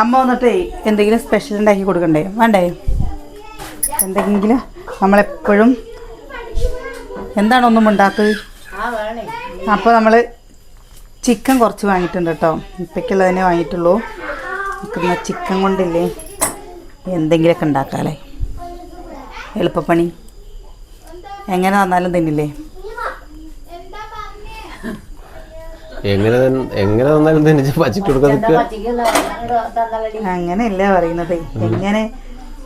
അമ്മ വന്നിട്ടേ എന്തെങ്കിലും സ്പെഷ്യൽ ഉണ്ടാക്കി കൊടുക്കണ്ടേ? വേണ്ടേ? എന്തെങ്കിലും നമ്മളെപ്പോഴും എന്താണ് ഒന്നും അപ്പോൾ നമ്മൾ ചിക്കൻ കുറച്ച് വാങ്ങിയിട്ടുണ്ട് കേട്ടോ. ഇപ്പയ്ക്കുള്ളതിനെ വാങ്ങിയിട്ടുള്ളൂ. നിൽക്കുന്ന ചിക്കൻ കൊണ്ടില്ലേ? എന്തെങ്കിലുമൊക്കെ ഉണ്ടാക്കാമല്ലേ എളുപ്പപ്പണി. എങ്ങനെ വന്നാലും തിന്നില്ലേ? എങ്ങനെ തൻ- എങ്ങനെ തന്നാലും തന്നെ പച്ചക്ക് കൊടുക്കാൻ നിൽക്കുക? അങ്ങനെയല്ല പറയുന്നത്. എങ്ങനെ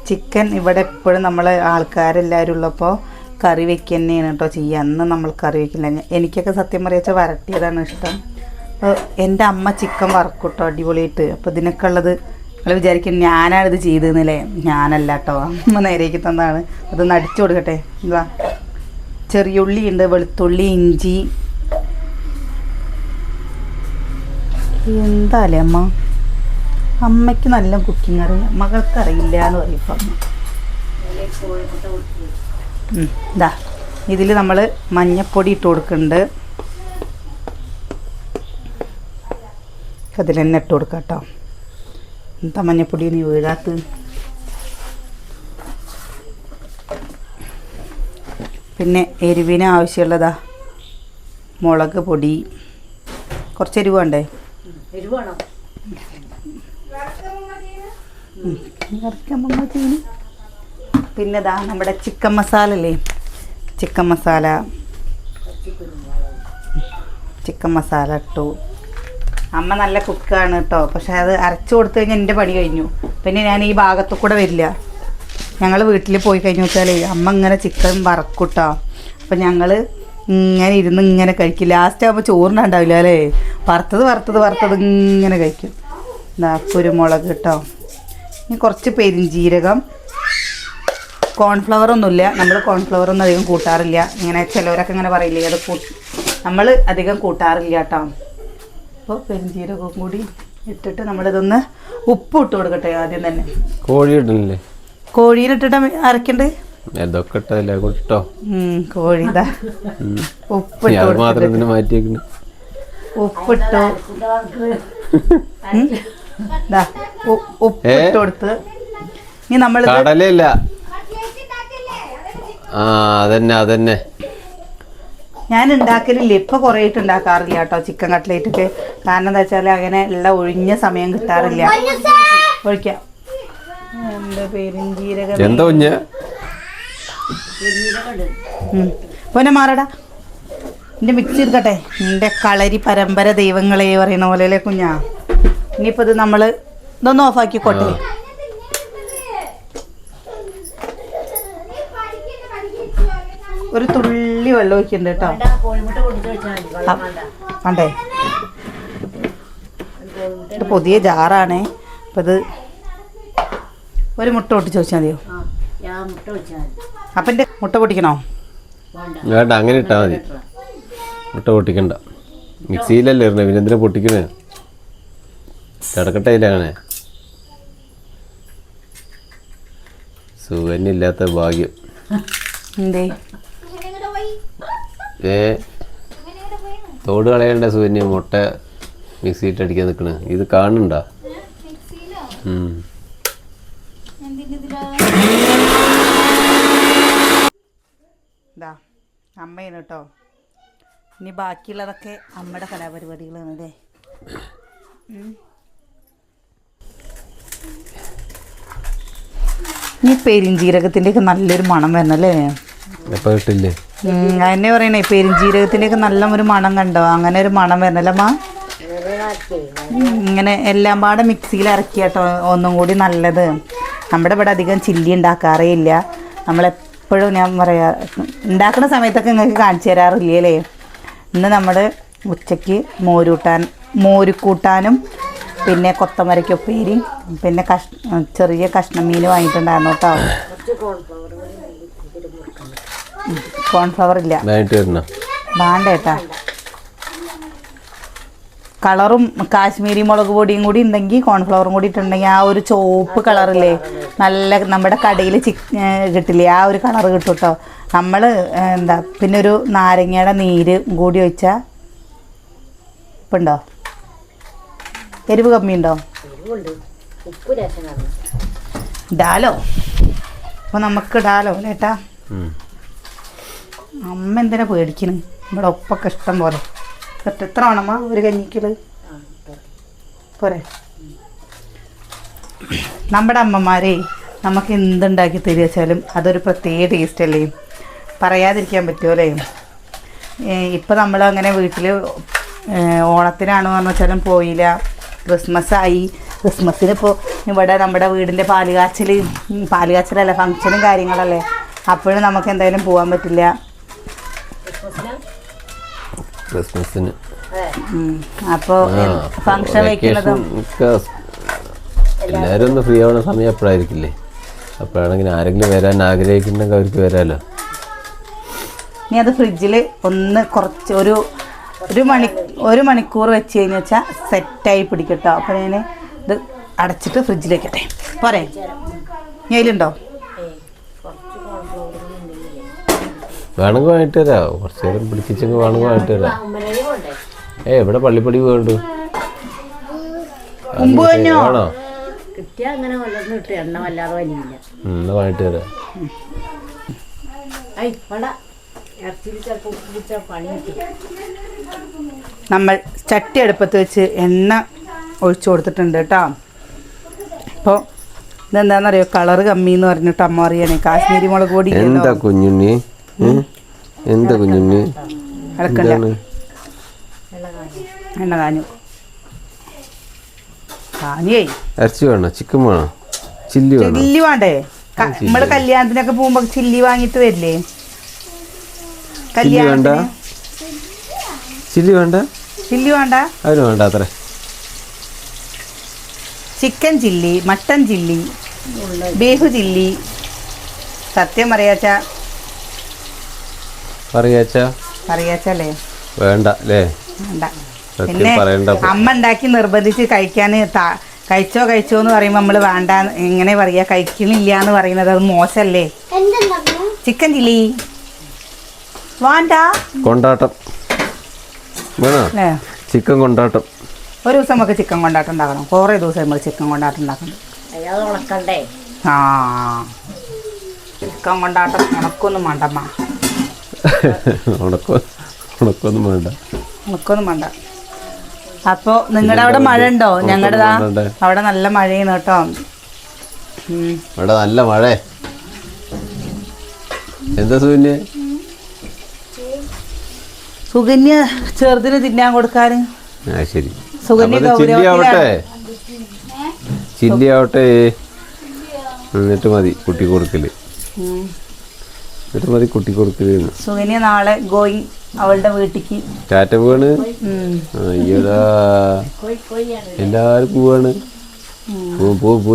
ചിക്കൻ ഇവിടെ എപ്പോഴും നമ്മൾ ആൾക്കാരെല്ലാവരും ഉള്ളപ്പോൾ കറി വെക്കുക തന്നെയാണ് കേട്ടോ ചെയ്യുക അന്ന് നമ്മൾ കറി വെക്കില്ല. ഞ- എനിക്കൊക്കെ സത്യം പറയുക വരട്ടിയതാണ് ഇഷ്ടം. അപ്പോൾ എന്റെ അമ്മ ചിക്കൻ വറക്കും കേട്ടോ അടിപൊളിയായിട്ട്. അപ്പോൾ ഇതിനൊക്കെ ഉള്ളത് നിങ്ങൾ വിചാരിക്കും ഞാനാണ് ഇത് ചെയ്തതെന്നല്ലേ? ഞാനല്ല കേട്ടോ. അമ്മ നേരേക്ക് തന്നതാണ് അതൊന്ന് അടിച്ചു കൊടുക്കട്ടെ. എന്താ ചെറിയുള്ളി ഉണ്ട് വെളുത്തുള്ളി ഇഞ്ചി എന്താല്ലേ അമ്മ? അമ്മയ്ക്ക് നല്ല കുക്കിംഗ് അറിയാം. മകൾക്ക് അറിയില്ല എന്ന് പറയും ഇപ്പം അമ്മ. ഇതാ ഇതിൽ നമ്മൾ മഞ്ഞപ്പൊടി ഇട്ട് കൊടുക്കുന്നുണ്ട് അതിൽ തന്നെ ഇട്ട് കൊടുക്കാം കേട്ടോ എന്താ മഞ്ഞപ്പൊടി നീ വീഴാത്ത പിന്നെ എരിവിന് ആവശ്യമുള്ളതാ മുളക് പൊടി. കുറച്ച് എരിവ് വേണ്ടേ? ചെയ്യണം. പിന്നെ ദാ നമ്മുടെ ചിക്കൻ മസാല അല്ലേ ചിക്കൻ മസാല. ചിക്കൻ മസാല ഇട്ടു. അമ്മ നല്ല കുക്കാണ് കേട്ടോ പക്ഷെ അത് അരച്ചു കൊടുത്തു കഴിഞ്ഞാൽ എന്റെ പണി കഴിഞ്ഞു. പിന്നെ ഞാൻ ഈ ഭാഗത്തു കൂടെ വരില്ല. ഞങ്ങൾ വീട്ടിൽ പോയി കഴിഞ്ഞു വെച്ചാൽ അമ്മ ഇങ്ങനെ ചിക്കൻ വറക്കൂട്ടോ. അപ്പം ഞങ്ങൾ ഇങ്ങനെ ഇരുന്ന് ഇങ്ങനെ കഴിക്കും. ലാസ്റ്റ് ആകുമ്പോൾ ചോറിനുണ്ടാവില്ല അല്ലേ? വറുത്തത് വറുത്തത് വറുത്തത് ഇങ്ങനെ കഴിക്കും. എന്താ കുരുമുളക് കേട്ടോ ഇനി കുറച്ച് പെരിഞ്ജീരകം കോൺഫ്ലവർ ഒന്നുമില്ല. നമ്മൾ കോൺഫ്ലവർ ഒന്നും അധികം കൂട്ടാറില്ല. ഇങ്ങനെ ചിലവരൊക്കെ ഇങ്ങനെ പറയില്ലേ? അത് കൂട്ടി നമ്മൾ അധികം കൂട്ടാറില്ല കേട്ടോ അപ്പോൾ പെരിഞ്ജീരകവും കൂടി ഇട്ടിട്ട് നമ്മളിതൊന്ന് ഉപ്പ് ഇട്ട് കൊടുക്കട്ടെ ആദ്യം തന്നെ. കോഴി കോഴിയിലിട്ടിട്ട് അരക്കണ്ട് എന്തൊക്കെ ഇട്ടതല്ലേ കൊട്ടോ ഉം, കോഴി ഇതാ ഉപ്പിട്ട് മാത്രം ഇതിന് മാറ്റിയേക്കണ്. ഉപ്പിട്ടു. ദാ, ഉ- ഉപ്പിട്ട് കൊടുത്ത്. ഇനി നമ്മൾ കടലയില്ല. ആ അതന്നെ അതന്നെ. ഞാൻ ഉണ്ടാക്കലില്ല. ഇപ്പൊ കൊറേട്ട് ഉണ്ടാക്കാറില്ല കേട്ടോ ചിക്കൻ കട്ട്ലേറ്റ് ഒക്കെ കാരണം എന്താ വെച്ചാൽ അങ്ങനെ ഉള്ള ഒഴിഞ്ഞ സമയം കിട്ടാറില്ല. ഒഴിക്കാം. എന്താ പെരുംജീരക എന്താ പോനെ മാറടാ. എന്റെ മിക്സി എടുക്കട്ടെ നിന്റെ കളരി പരമ്പര ദൈവങ്ങളെ പറയുന്ന പോലെ അല്ലേ കുഞ്ഞാ. ഇനിയിപ്പോൾ ഇത് നമ്മൾ ഇതൊന്ന് ഓഫാക്കിക്കോട്ടെ ഒരു തുള്ളി വെള്ളം ഒഴിക്കുന്നുണ്ട് കേട്ടോ. ആ, വേണ്ടേ. ഇത് പുതിയ ജാറാണേ. അപ്പം ഇത് ഒരു മുട്ട പൊട്ടിച്ച് വെച്ചാൽ മതിയോ? അപ്പം എന്റെ മുട്ട പൊട്ടിക്കണോ? വേണ്ട അങ്ങനെ ഇട്ടാൽ മതി. മുട്ട പൊട്ടിക്കണ്ട. മിക്സിയിലല്ലേ ഇരണേ പിന്നെ എന്തിനാ പൊട്ടിക്കണേ? കിടക്കട്ടെ അങ്ങനെ സുഖന്യില്ലാത്ത ഭാഗ്യം. എന്തേ? ഏ? തോട് കളയണ്ട സുകന്യ മുട്ട മിക്സിയിട്ട് അടിക്കാൻ നിൽക്കണേ ഇത് കാണണ്ട ഉം. അമ്മയാണ് കേട്ടോ ഇനി ബാക്കിയുള്ളതൊക്കെ അമ്മയുടെ കലാപരിപാടികളാണ് അല്ലേ. ഈ പെരിഞ്ജീരകത്തിന്റെ ഒക്കെ നല്ലൊരു മണം വരണല്ലേ. കിട്ടില്ലേ? അതന്നെ പറയണേ പെരിഞ്ജീരകത്തിന്റെ ഒക്കെ നല്ല ഒരു മണം കണ്ടോ? അങ്ങനെ ഒരു മണം വരണല്ലമ്മാ ഇങ്ങനെ എല്ലാം പാടെ മിക്സിയിൽ ഇറക്കിയാട്ടോ ഒന്നും കൂടി നല്ലത്. നമ്മുടെ ഇവിടെ അധികം ചില്ലി ഉണ്ടാക്കാറേ ഇല്ല. നമ്മളെപ്പോഴും ഞാൻ പറയാ ഉണ്ടാക്കുന്ന സമയത്തൊക്കെ നിങ്ങൾക്ക് കാണിച്ചു തരാറില്ലേ ഇന്ന് നമ്മൾ ഉച്ചയ്ക്ക് മോരൂട്ടാൻ മോരുക്കൂട്ടാനും പിന്നെ കൊത്തമരയ്ക്ക് ഉപ്പേരിയും പിന്നെ കഷ് ചെറിയ കഷ്ണം മീൻ വാങ്ങിയിട്ടുണ്ടായിരുന്നു കേട്ടോ. കോൺഫ്ലവർ ഇല്ല. വേണ്ട ഏട്ടാ കളറും കാശ്മീരി മുളക് പൊടിയും കൂടി ഉണ്ടെങ്കിൽ കോൺഫ്ലവറും കൂടി ഇട്ടുണ്ടെങ്കിൽ ആ ഒരു ചോപ്പ് കളറില്ലേ? നല്ല നമ്മുടെ കടയിൽ ചിക്ക് കിട്ടില്ലേ? ആ ഒരു കളർ കിട്ടും കേട്ടോ നമ്മൾ എന്താ പിന്നെ ഒരു നാരങ്ങയുടെ നീര് കൂടി ഒഴിച്ചാൽ ഉണ്ടോ എരിവ് കമ്മിയുണ്ടോ? ഇടാലോ അപ്പോൾ നമുക്ക് ഇടാലോ ചേട്ടാ അമ്മ എന്തിനാ പേടിക്കണ്? ഇവിടെ ഒപ്പൊക്കെ ഇഷ്ടം പോലെ. എത്ര എത്ര വേണമ്മ? ഒരു കഞ്ഞിക്കൽ പോരെ. നമ്മുടെ അമ്മമാരെ നമുക്ക് എന്തുണ്ടാക്കി തരിക വെച്ചാലും അതൊരു പ്രത്യേക ടേസ്റ്റ് അല്ലേ? പറയാതിരിക്കാൻ പറ്റുമല്ലേ ഇപ്പം നമ്മൾ അങ്ങനെ വീട്ടിൽ ഓണത്തിനാണ് പറഞ്ഞു വെച്ചാലും പോയില്ല. ക്രിസ്മസ് ആയി ക്രിസ്മസിന് ഇപ്പോൾ ഇവിടെ നമ്മുടെ വീടിന്റെ പാലുകാച്ചൽ പാലുകാച്ചലല്ല ഫങ്ഷനും കാര്യങ്ങളല്ലേ? അപ്പോഴും നമുക്ക് എന്തായാലും പോകാൻ പറ്റില്ല. ക്രിസ്മസിന്. അപ്പോൾ വെക്കുന്നതും എല്ലാവരും ഒന്ന് ഫ്രീ ആവുന്ന സമയം എപ്പോഴായിരിക്കില്ലേ? അപ്പോഴാണെങ്കിൽ ആരെങ്കിലും വരാൻ ആഗ്രഹിക്കുന്നെങ്കിൽ അവർക്ക് വരാമല്ലോ ഇനി അത് ഫ്രിഡ്ജിൽ ഒന്ന് കുറച്ച് ഒരു ഒരു മണി ഒരു മണിക്കൂർ വെച്ച് കഴിഞ്ഞ് വെച്ചാൽ സെറ്റായി പിടിക്കട്ടോ അപ്പോൾ ഞാൻ ഇത് അടച്ചിട്ട് ഫ്രിഡ്ജിൽ വെക്കട്ടെ. പോരെ? അതിലുണ്ടോ വേണമെങ്കിൽ വാങ്ങിട്ട് തരാം കുറച്ച് നേരം പിടിപ്പിച്ചെങ്കിൽ വേണമെങ്കിൽ വാങ്ങിട്ട് തരാം കൊണ്ടേ ഏ ഇവിടെ പള്ളിപ്പടി വേണ്ടു ആണോ വാങ്ങിട്ട് തരാം നമ്മൾ ചട്ടി അടുപ്പത്ത് വെച്ച് എണ്ണ ഒഴിച്ചു കൊടുത്തിട്ടുണ്ട് കേട്ടോ. അപ്പോൾ ഇതെന്താണെന്നറിയോ കളറ് കമ്മി എന്ന് പറഞ്ഞിട്ട് അമ്മ അറിയണേ കാശ്മീരി മുളക് പൊടി എന്താ കുഞ്ഞുണ്ണി? എന്താ കുഞ്ഞുണ്ണി? എന്താണ്? എണ്ണ കാഞ്ഞു. കാഞ്ഞേ ഇറച്ചി വേണോ? ചിക്കൻ വേണോ? ചില്ലി വേണോ? ചില്ലി വേണ്ടേ? നമ്മൾ കല്യാണത്തിനൊക്കെ പോകുമ്പോ ചില്ലി വാങ്ങിട്ട് വരില്ലേ? ചില്ലി വേണ്ട? ചില്ലി വേണ്ട? ചില്ലി വേണ്ട? അതിന് വേണ്ട അത്ര. Chicken chilli mutton chilli beef chilli. സത്യം പറയാച്ച പറയാച്ചാ പറയാച്ചല്ലേ വേണ്ട അല്ലേ വേണ്ട. പിന്നെ അമ്മ ഉണ്ടാക്കി നിർബന്ധിച്ച് കഴിക്കാൻ കഴിച്ചോ കഴിച്ചോ എന്ന് പറയുമ്പോൾ നമ്മൾ വേണ്ട എങ്ങനെ പറയാ കഴിക്കണില്ല എന്ന് പറയുന്നത് അത് മോശമല്ലേ ചിക്കൻ ചില്ലി. വേണ്ട? കൊണ്ടാട്ടം. വേണോ? ചിക്കൻ കൊണ്ടാട്ടം. ഒരു ദിവസം നമുക്ക് ചിക്കൻ കൊണ്ടാട്ടം ഉണ്ടാക്കണം. കുറേ ദിവസം നമ്മൾ ചിക്കൻ കൊണ്ടാട്ടം ഉണ്ടാക്കണം. ആ. ചിക്കൻ കൊണ്ടാട്ടം ഉണക്കൊന്നും വേണ്ടമ്മ. ഉണക്കോ ഉണക്കൊന്നും വേണ്ട. ഉണക്കൊന്നും വേണ്ട. അപ്പോൾ നിങ്ങളുടെ അവിടെ മഴ ഉണ്ടോ ഞങ്ങളുടെ. അവിടെ നല്ല മഴയാണ് കേട്ടോ. ഇവിടെ നല്ല മഴ. എന്താ സുകന്യ? സുകന്യ ചെറുതിന് തിന്നാൻ കൊടുക്കാൻ ചില്ലിയാവട്ടെ? ശരി എന്നിട്ട് മതി കുട്ടി കൊടുക്കൽ മതി കുട്ടി കൊടുക്കൽ എന്ന്. സുകന്യ നാളെ ഗോയിങ് അവളുടെ വീട്ടിക്ക്. ടാറ്റ പോവാണ്? അയ്യോടാ. കോഴിയാണ് പോവാണ്. പോ പോ പോ.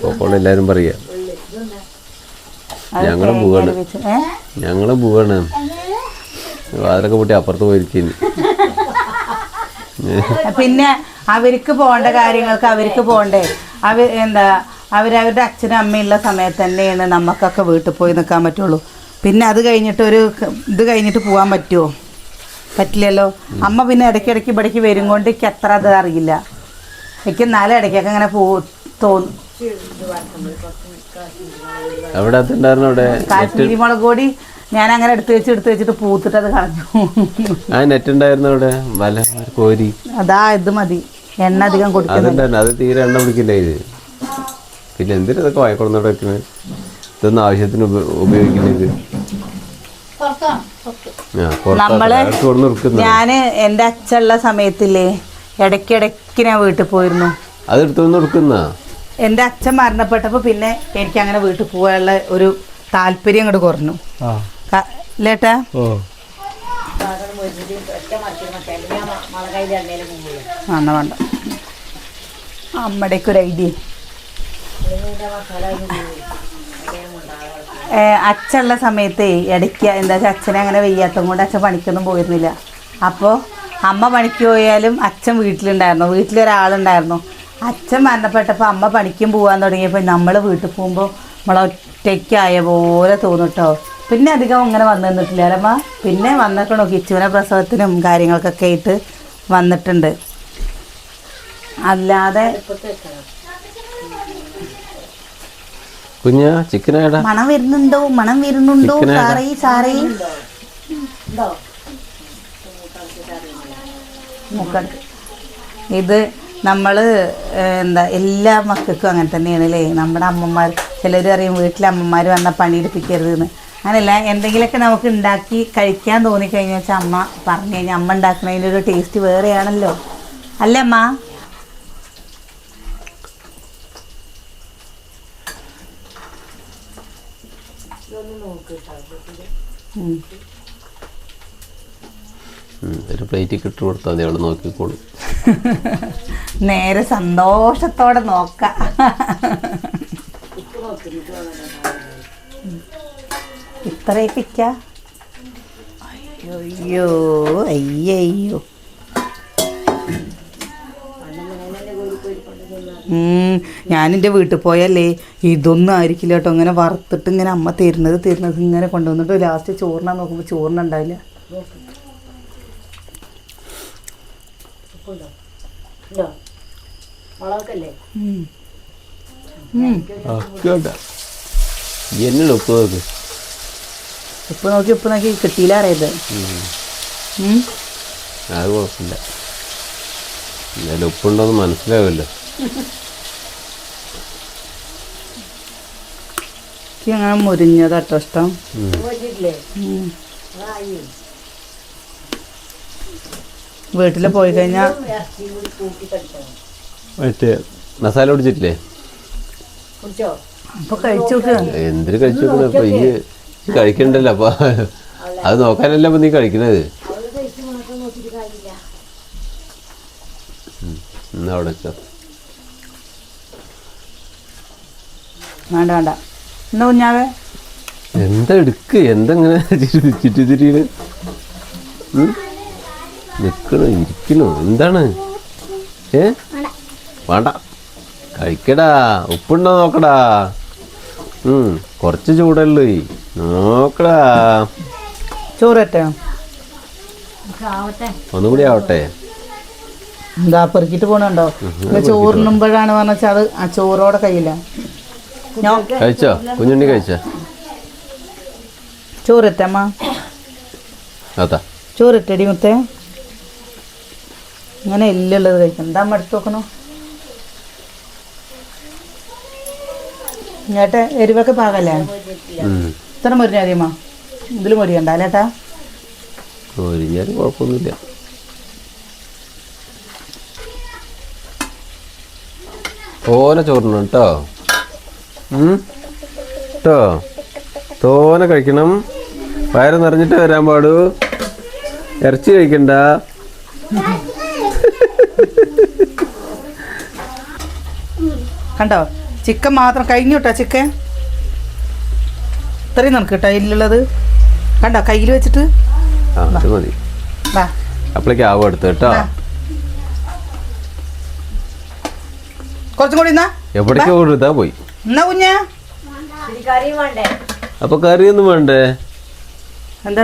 പോക്കോളെ എല്ലാരും പറയാ. ഞങ്ങളും പോവാണ്. ഞങ്ങളും പോവാണ്. വാതിലൊക്കെ പൂട്ടി അപ്പുറത്ത് പോയിരിക്കുന്നു പിന്നെ അവർക്ക് പോകേണ്ട കാര്യങ്ങൾക്ക് അവർക്ക് പോകണ്ടേ. അവ എന്താ അവരവരുടെ അച്ഛനും അമ്മയുള്ള സമയത്ത് തന്നെയാണ് നമുക്കൊക്കെ വീട്ടിൽ പോയി നിൽക്കാൻ പറ്റുള്ളൂ. പിന്നെ അത് കഴിഞ്ഞിട്ട് ഒരു ഇത് കഴിഞ്ഞിട്ട് പോകാൻ പറ്റുമോ പറ്റില്ലല്ലോ. അമ്മ പിന്നെ ഇടയ്ക്കിടയ്ക്ക് ഇവിടേക്ക് വരും കൊണ്ട് എനിക്ക് അത്ര അത് അറിയില്ല. എനിക്ക് എന്നാലും ഇടയ്ക്കൊക്കെ അങ്ങനെ പോ തോന്നും. കാശ്മീരി മുളക് പൊടി ഞാൻ അങ്ങനെ എടുത്തു വെച്ച് എടുത്തു വെച്ചിട്ട് പൂത്തിട്ട് അത് കളഞ്ഞു. ആ നെറ്റ് ഉണ്ടായിരുന്നു അവിടെ? വല കോരി. അതാ ഇത് മതി. എണ്ണ അധികം അതുണ്ടായിരുന്നു അത് തീരെ എണ്ണ പിടിക്കില്ല ഇത്. പിന്നെ എന്തിനാ ഇതൊക്കെ വായിക്കൊണ്ടോടെ വെക്കുന്നത് ഇതൊന്നും ആവശ്യത്തിന് ഉപ- ഉപയോഗിക്കുന്നത് നമ്മൾ ഞാൻ എന്റെ അച്ഛനുള്ള സമയത്തില്ലേ ഇടയ്ക്കിടയ്ക്ക് ഞാൻ വീട്ടിൽ പോയിരുന്നു. അത് എടുത്തൊന്ന് എടുക്കുന്ന എന്റെ അച്ഛൻ മരണപ്പെട്ടപ്പോൾ പിന്നെ എനിക്ക് അങ്ങനെ വീട്ടിൽ പോകാനുള്ള ഒരു താല്പര്യം അങ്ങോട്ട് കുറഞ്ഞു. ലേട്ടാ എന്നാ വേണ്ട. അമ്മടേക്കൊരു ഐഡിയ അല്ലെങ്കിൽ മസാല അതിന് പോകും അച്ഛനുള്ള സമയത്ത് ഇടയ്ക്ക് എന്താ വെച്ചാൽ അച്ഛനെ അങ്ങനെ വെയ്യാത്തത് കൊണ്ട് അച്ഛൻ പണിക്കൊന്നും പോയിരുന്നില്ല. അപ്പോൾ അമ്മ പണിക്ക് പോയാലും അച്ഛൻ വീട്ടിലുണ്ടായിരുന്നു. വീട്ടിലൊരാളുണ്ടായിരുന്നു. അച്ഛൻ മരണപ്പെട്ടപ്പോൾ അമ്മ പണിക്കും പോകാൻ തുടങ്ങിയപ്പോൾ നമ്മൾ വീട്ടിൽ പോകുമ്പോൾ നമ്മളെ ഒറ്റയ്ക്കായ പോലെ തോന്നും പിന്നെ അധികം അങ്ങനെ വന്നു നിന്നിട്ടില്ല അല്ലമ്മ പിന്നെ വന്നേക്കണോ കിച്ചുവിനെ പ്രസവത്തിനും കാര്യങ്ങൾക്കൊക്കെ ആയിട്ട് വന്നിട്ടുണ്ട്. അല്ലാതെ കുഞ്ഞ ചിക്കനാടാ മണം വരുന്നുണ്ടോ? മണം വരുന്നുണ്ടോ? സാറേ സാറേ. ഇത് നമ്മൾ എന്താ എല്ലാ മക്കൾക്കും അങ്ങനെ തന്നെയാണ് അല്ലേ? നമ്മുടെ അമ്മമാർ ചിലർ അറിയും വീട്ടിലെ അമ്മമാർ വന്നാൽ പണിയെടുപ്പിക്കരുതെന്ന് അങ്ങനെയല്ല എന്തെങ്കിലുമൊക്കെ നമുക്ക് ഉണ്ടാക്കി കഴിക്കാൻ തോന്നിക്കഴിഞ്ഞാൽ വെച്ചാൽ അമ്മ പറഞ്ഞു കഴിഞ്ഞാൽ അമ്മ ഉണ്ടാക്കുന്നതിന്റെ ഒരു ടേസ്റ്റ് വേറെയാണല്ലോ. അല്ലേ അമ്മ ഇതൊന്ന് നോക്ക് കേട്ടോ ഉം. ഒരു പ്ലേറ്റ് കിട്ടു കൊടുത്താൽ മതി അവിടെ നോക്കിക്കോളും. നേരെ സന്തോഷത്തോടെ നോക്ക. ഇത്രയൊക്കെ അയ്യോ അയ്യോ അയ്യോ. ഉം, എന്റെ വീട്ടിൽ പോയല്ലേ? ഇതൊന്നും ആയിരിക്കില്ല കേട്ടോ. ഇങ്ങനെ വറുത്തിട്ട് ഇങ്ങനെ അമ്മ തരുന്നത് തരുന്നത് ഇങ്ങനെ കൊണ്ടുവന്നിട്ട് ലാസ്റ്റ് ചോറിനാ നോക്കുമ്പോൾ ചോറിനുണ്ടാവില്ല. എന്നോട് ഉപ്പ് നോക്ക്? ഉപ്പ് നോക്കി ഉപ്പ് നോക്കി. കിട്ടിയില്ല അറിയത്. അത് കുഴപ്പമില്ല. എന്തായാലും ഉപ്പുണ്ടോന്ന് മനസ്സിലാവുമല്ലോ എനിക്ക് അങ്ങനെ മുരിഞ്ഞതാട്ടോ ഇഷ്ടം. വീട്ടിൽ പോയി കഴിഞ്ഞാൽ മറ്റേ മസാല പിടിച്ചിട്ടില്ലേ അപ്പൊ കഴിച്ചു എന്തിനു ഈ കഴിക്കണ്ടല്ലോ. അപ്പൊ അത്. നോക്കാനല്ല അപ്പൊ നീ കഴിക്കണത്? അവിടെ വെച്ചോ. വേണ്ട വേണ്ട. എന്താ കുഞ്ഞാവേ? എന്താ എടുക്ക്? എന്തെങ്ങനെ ചുറ്റി തിരിയണ് നിക്കണു? ഇരിക്കണു? എന്താണ്? ഏ? വേണ്ട. കഴിക്കടാ. ഉപ്പുണ്ടോ നോക്കടാ. ഉം കുറച്ച് ചൂടല്ലേ? നോക്കടാ. ചോറട്ടെ ഒന്നുകൂടി ആവട്ടെ. എന്താ പെറുക്കിട്ട് പോണുണ്ടോ? ചോറിനുമ്പോഴാണ് പറഞ്ഞാൽ അത് ആ ചോറോടെ കയ്യില്ല കഴിച്ചോ? കുഞ്ഞുണ്ണി കഴിച്ചോ? ചോറിട്ടമ്മ. അതാ. ചോറിട്ടടി മുത്തേ. അങ്ങനെ എല്ലുള്ളത് കഴിക്കണം. എന്താ അമ്മ എടുത്ത് നോക്കണോ? ചേട്ടാ എരിവൊക്കെ പാകല്ലേ? ഇത്ര മുരിഞ്ഞ മതിയമ്മ ഇതിൽ മുരിയണ്ട അല്ലേട്ടാ ഒരിഞ്ഞാലും കുഴപ്പമൊന്നുമില്ല. തോനെ ചോറിന് കേട്ടോ തോനെ കഴിക്കണം. വയറ് നിറഞ്ഞിട്ട് വരാൻ പാടൂ. ഇറച്ചി കഴിക്കണ്ട. കണ്ടോ? ചിക്കൻ മാത്രം കഴിഞ്ഞു കേട്ടോ ചിക്കൻ. ഇത്രയും നമുക്ക് കേട്ടോ ഇതിലുള്ളത് കണ്ടോ? കയ്യിൽ വെച്ചിട്ട്? മതി. അപ്പോഴേക്ക് ആവും എടുത്ത് കേട്ടോ. കുറച്ചും കൂടി എവിടേക്ക് പോയി. എന്നാ കുഞ്ഞാ? അപ്പൊ കറിയൊന്നും വേണ്ടേ? എന്താ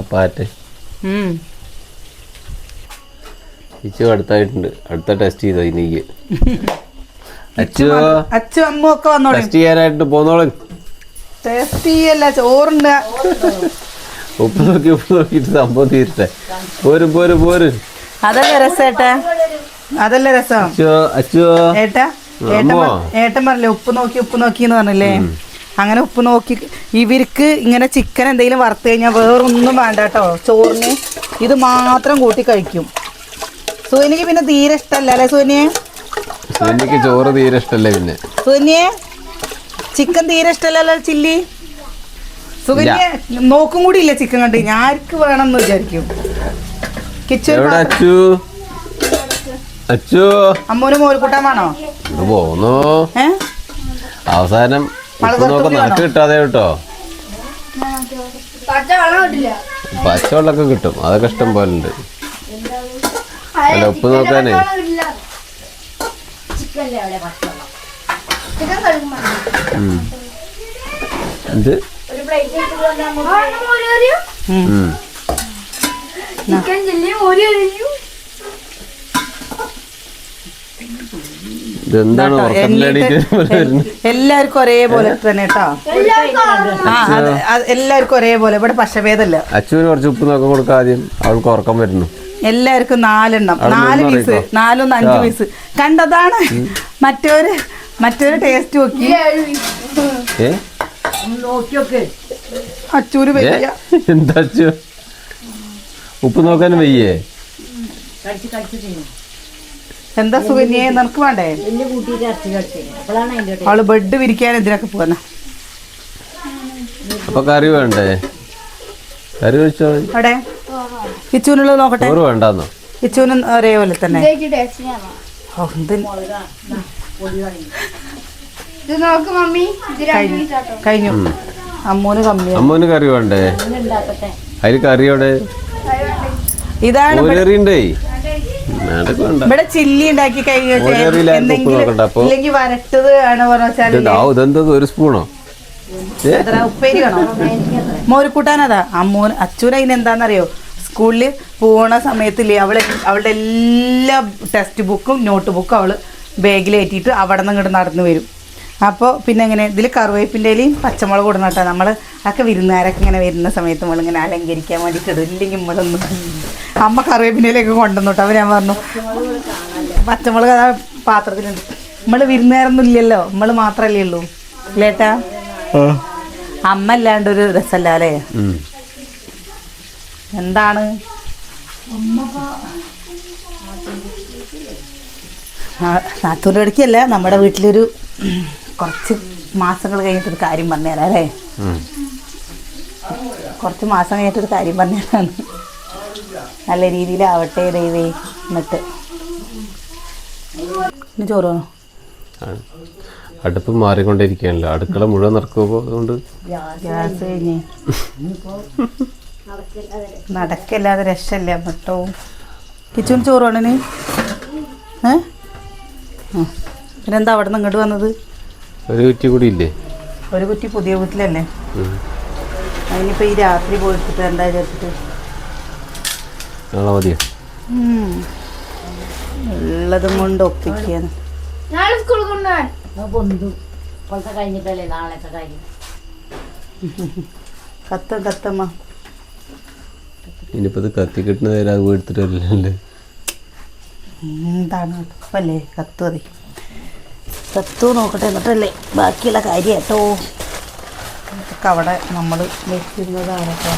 പാറ്റ്. ഉം. ഇച്ചു അടുത്തായിട്ടുണ്ട്. അടുത്ത ടെസ്റ്റ് ചെയ്തോ ഇനിക്ക്. അച്ചു. അച്ഛനും അമ്മ ഒക്കെ വന്നോളെ. ടെസ്റ്റ് ചെയ്യാനായിട്ട് പോന്നോളൂ. ടെസ്റ്റ് ചെയ്യല്ല ചോറുണ്ട്? ഉപ്പ് നോക്കി ഉപ്പ് നോക്കിയിട്ട് സംഭവം തീരട്ടെ. പോരും പോരും പോരും. അതല്ലേ രസേട്ടാ അതല്ലേ രസം? അച്ചോ അച്ചോ ഏട്ടാ ഏട്ടൻ. പറഞ്ഞില്ലേ ഉപ്പ് നോക്കി ഉപ്പ് നോക്കി എന്ന് പറഞ്ഞല്ലേ? അങ്ങനെ ഉപ്പ് നോക്കി ഇവർക്ക് ഇങ്ങനെ ചിക്കൻ എന്തെങ്കിലും വറുത്ത് കഴിഞ്ഞാൽ വേറൊന്നും വേണ്ട കേട്ടോ. ചോറിന് ഇത് മാത്രം കൂട്ടി കഴിക്കും. സുനിക്ക് പിന്നെ തീരെ ഇഷ്ടമല്ല അല്ലേ സുനിയെ? സുനിക്ക് ചോറ് തീരെ ഇഷ്ടല്ലേ പിന്നെ. സുനിയെ ചിക്കൻ തീരെ ഇഷ്ടമല്ലല്ലോ ചില്ലി? സുകന്യ നോക്കും കൂടി ഇല്ല ചിക്കൻ കണ്ട്? ഞാൻ ആർക്ക് വേണം എന്ന് വിചാരിക്കും? കിച്ചൺ എവിടെ അച്ചു? അച്ചു? അമ്മൂന് മോരുകൂട്ടാൻ വേണോ? പോന്നോ. അവസാനം നാക്ക് കിട്ടാതെ കേട്ടോ? പച്ചവെള്ളമൊക്കെ കിട്ടും. അതൊക്കെ ഇഷ്ടം പോലെ ഉണ്ട് അല്ല ഉപ്പ് നോക്കാനേ. ചിക്കല്ലേ ചിക്കൻ ചില്ലി എല്ലിട്ട് എല്ലാവർക്കും ഒരേപോലെ തന്നെ കേട്ടോ ആ അത് അത് എല്ലാവർക്കും ഒരേപോലെ. ഇവിടെ പശവേദല്ല അച്ഛന് കുറച്ച് ഉപ്പ് നോക്കാൻ കൊടുക്കാം ആദ്യം. അവൾക്ക് ഉറക്കം വരുന്നു. എല്ലാവർക്കും നാലെണ്ണം. നാല് പീസ്? നാലൊന്ന് അഞ്ച് പീസ്. കണ്ടതാണ്. മറ്റൊരു മറ്റൊരു ടേസ്റ്റ് നോക്കി. ഏ? നോക്കിയൊക്കെ. അച്ചൂര്? വയ്യ. എന്താ അച്ചു? ഉപ്പ് നോക്കാനും വയ്യേ? കഴിച്ച് കഴിച്ച് എന്താ സുകന്യെ നിനക്ക് വേണ്ടേ? അവൾ ബെഡ് വിരിക്കാൻ ഇതിനൊക്കെ പോന്ന അപ്പൊ കറി വേണ്ടേ? കറി വെച്ചോ. അവിടെ കിച്ചൂനുള്ളത് നോക്കട്ടെ. ചോറ് വേണ്ടെന്നോ? കിച്ചൂനും ഒരേപോലെ തന്നെ. ഓ, കഴിഞ്ഞു. അമ്മൂന് കമ്മിയാ അമ്മൂന് കറി വേണ്ടേ? അതിൽ കറിയോടെ ഇതാണ് ഇവിടെ- ചില്ലി ഉണ്ടാക്കി കഴിഞ്ഞോ. ഒരു കറിയിലായിരുന്നു ഉപ്പ് എന്തെങ്കിലും നോക്കണ്ട, വരട്ടത് ആണ് ഒരു സ്പൂണോ? ഏ? എത്ര? ഉപ്പേരി വേണോ? മോരുക്കൂട്ടാനതാ അമ്മൂന് അച്ഛൻ അതിന് എന്താണെന്നറിയോ സ്കൂളിൽ പോണ സമയത്തില്ലേ അവളെ അവളുടെ എല്ലാ ടെക്സ്റ്റ് ബുക്കും നോട്ട് ബുക്കും അവൾ ബാഗിലേറ്റിട്ട് അവിടെ നിന്ന് ഇങ്ങോട്ട് നടന്നു വരും. അപ്പോൾ പിന്നെ ഇങ്ങനെ ഇതിൽ കറുവേപ്പിന്റെ ഇലയും പച്ചമുളക് കൊടുന്നിട്ടാ നമ്മൾ അതൊക്കെ വിരുന്നുകാരൊക്കെ ഇങ്ങനെ വരുന്ന സമയത്ത് നമ്മളിങ്ങനെ അലങ്കരിക്കാൻ വേണ്ടിയിട്ട് ഇടും. ഇല്ലെങ്കിൽ നമ്മളൊന്നും അമ്മ കറിവേപ്പിന്റെ ഇലയൊക്കെ കേട്ടോ. അപ്പോൾ ഞാൻ പറഞ്ഞു പച്ചമുളക് അതാ പാത്രത്തിലുണ്ട്. നമ്മൾ വിരുന്നുകാരൊന്നും ഇല്ലല്ലോ. നമ്മൾ മാത്രമല്ലേ ഉള്ളൂ. ഇല്ലേട്ടാ അമ്മ അല്ലാണ്ട് ഒരു രസമല്ല അല്ലേ. എന്താണ്? നാത്തൂന്റെ അടുക്കല്ല നമ്മുടെ വീട്ടിലൊരു കുറച്ച് മാസങ്ങൾ കഴിഞ്ഞിട്ടൊരു കാര്യം പറഞ്ഞുതരാം അല്ലേ. കുറച്ച് മാസം കഴിഞ്ഞിട്ടൊരു കാര്യം പറഞ്ഞുതരാണ് നല്ല രീതിയിലാവട്ടെ ദൈവേ എന്നിട്ട്. ചോറ് വേണോ. അടുപ്പ് മാറിക്കൊണ്ടിരിക്കുകയാണല്ലോ. അടുക്കള മുഴുവൻ നടക്കുകൊണ്ട് ഗ്യാസ് കഴിഞ്ഞേ. നടക്കല്ലാതെ രക്ഷല്ല മട്ടോ കിച്ചൺ ചോറ് വേണന് ഏ. പിന്നെന്താ അവിടെ നിന്ന് ഇങ്ങോട്ട് വന്നത്? ഒരു കുറ്റി കൂടി ഇല്ലേ? ഒരു കുറ്റി പുതിയ വീട്ടിലല്ലേ? അതിനിപ്പോ അതിനിപ്പോൾ ഈ രാത്രി പോയിട്ട് എന്താ വിചാരിച്ചിട്ട്? മതിയോ. ഉള്ളതും കൊണ്ട് കാര്യം കത്തും കത്തമ്മ. ഇത് കത്തി കിട്ടുന്ന നേരം അത് എടുത്തിട്ട് എന്താണ്? അല്ലേ കത്തു മതി. കത്തു നോക്കട്ടെ എന്നിട്ടല്ലേ ബാക്കിയുള്ള കാര്യം കേട്ടോ. ഇതൊക്കെ അവിടെ നമ്മൾ വെക്കുന്നതാണ് കേട്ടോ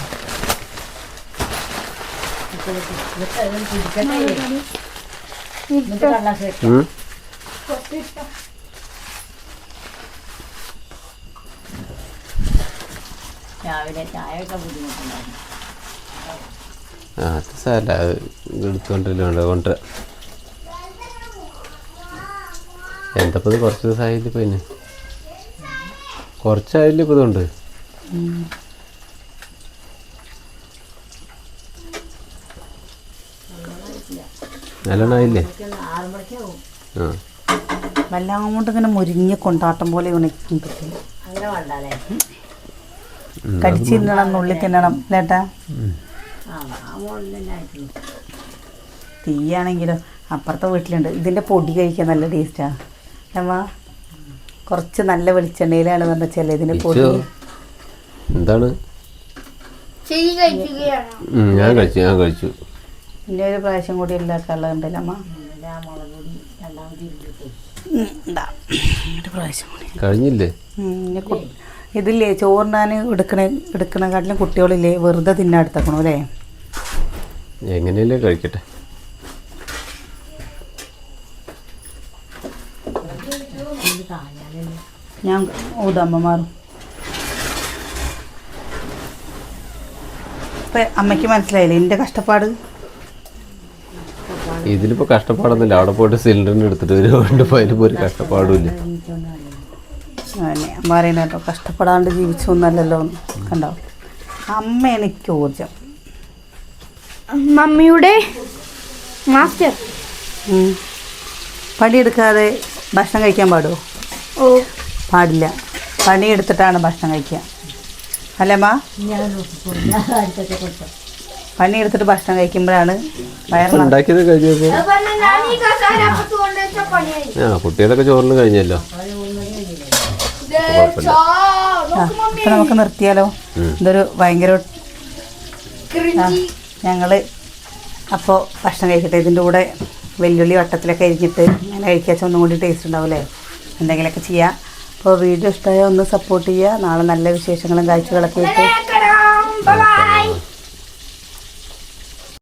രാവിലെ ചായ ഒക്കെ ബുദ്ധിമുട്ടുണ്ടായിരുന്നു. ആ അത് സാരല്ല അത് എടുത്തുകൊണ്ടില്ല വേണ്ട കൊണ്ട് എന്തപ്പോൾ ഇത് കുറച്ച് ദിവസമായില്ല പിന്നെ കുറച്ചായില്ല ഇപ്പം ഇതുണ്ട് നല്ലോണം ആയില്ലേ ആറ് മണിക്കാവും ആ. വല്ലാണ്ട് കൊണ്ട് ഇങ്ങനെ മുരിഞ്ഞ കൊണ്ടാട്ടം പോലെ ഉണക്കും പറ്റില്ല അങ്ങനെ വേണ്ടല്ലേ ഉം. കടിച്ച് തിന്നണം ലേട്ടാ? തീയാണെങ്കിലോ അപ്പുറത്തെ വീട്ടിലുണ്ട് ഇതിന്റെ പൊടി കഴിക്കാൻ നല്ല ടേസ്റ്റാ അമ്മ കുറച്ച് നല്ല വെളിച്ചെണ്ണയിലാണ് പറഞ്ഞ ചില ഇതിന്റെ പൊടി. എന്താണ്? ശരി കഴിക്കുകയാണോ? ഞാൻ കഴിച്ചു ഞാൻ കഴിച്ചു. ഇനി ഒരു പ്രാവശ്യം കൂടി ഉണ്ടാക്കാനുള്ളതുണ്ടല്ലോ അമ്മ? ഒരു പ്രാവശ്യം കൂടി. കഴിഞ്ഞില്ലേ? ഇതില്ലേ ചോറിനാൻ എടുക്കണ എടുക്കണ കാട്ടിലും കുട്ടികളില്ലേ വെറുതെ തിന്നാൻ എടുത്തേക്കണു അല്ലേ? എങ്ങനെയല്ലേ കഴിക്കട്ടെ ഇത് കാഞ്ഞാലല്ലേ ഞാൻ ഊതമ്മ മാറും ഇപ്പം അമ്മയ്ക്ക് മനസ്സിലായില്ലേ? എന്റെ കഷ്ടപ്പാട്? ഇതിലിപ്പോ കഷ്ടപ്പാടൊന്നുമില്ല. അവിടെ പോയിട്ട് സിലിണ്ടറിന് എടുത്തിട്ട് വരുന്നുണ്ട് ഇപ്പോൾ അതിലിപ്പോൾ ഒരു കഷ്ടപ്പാടുമില്ല അമ്മ പറയുന്നത് കേട്ടോ. കഷ്ടപ്പെടാണ്ട് ജീവിച്ചൊന്നല്ലല്ലോ കണ്ടോ? അമ്മ എനിക്ക് ഊർജം മമ്മിയുടെ മാസ്റ്റർ. പണിയെടുക്കാതെ ഭക്ഷണം കഴിക്കാൻ പാടുമോ പാടില്ല. പണിയെടുത്തിട്ടാണ് ഭക്ഷണം കഴിക്കുക. അല്ലേ കൊടുത്തു പണിയെടുത്തിട്ട് ഭക്ഷണം കഴിക്കുമ്പോഴാണ് ഉണ്ടാക്കിയത് കഴിഞ്ഞപ്പോൾ ആ കുട്ടികളൊക്കെ ചോറിന് കഴിഞ്ഞല്ലോ. ദേ, ചാ, നോക്ക് അപ്പൊ നമുക്ക് നിർത്തിയാലോ? ഇതൊരു ഭയങ്കര ക്രിഞ്ചി. ഞങ്ങൾ അപ്പോൾ ഭക്ഷണം കഴിക്കട്ടെ. ഇതിന്റെ കൂടെ വെല്ലുള്ളി വട്ടത്തിലൊക്കെ അരിഞ്ഞിട്ട് അങ്ങനെ കഴിക്കാച്ച ഒന്നും കൂടി ടേസ്റ്റ് ഉണ്ടാവില്ലേ? എന്തെങ്കിലുമൊക്കെ ചെയ്യാം. അപ്പോൾ വീഡിയോ ഇഷ്ടമായ ഒന്ന് സപ്പോർട്ട് ചെയ്യുക നാളെ നല്ല വിശേഷങ്ങളും കാഴ്ചകളൊക്കെ ഇട്ട് കേക്കണം. Bye bye.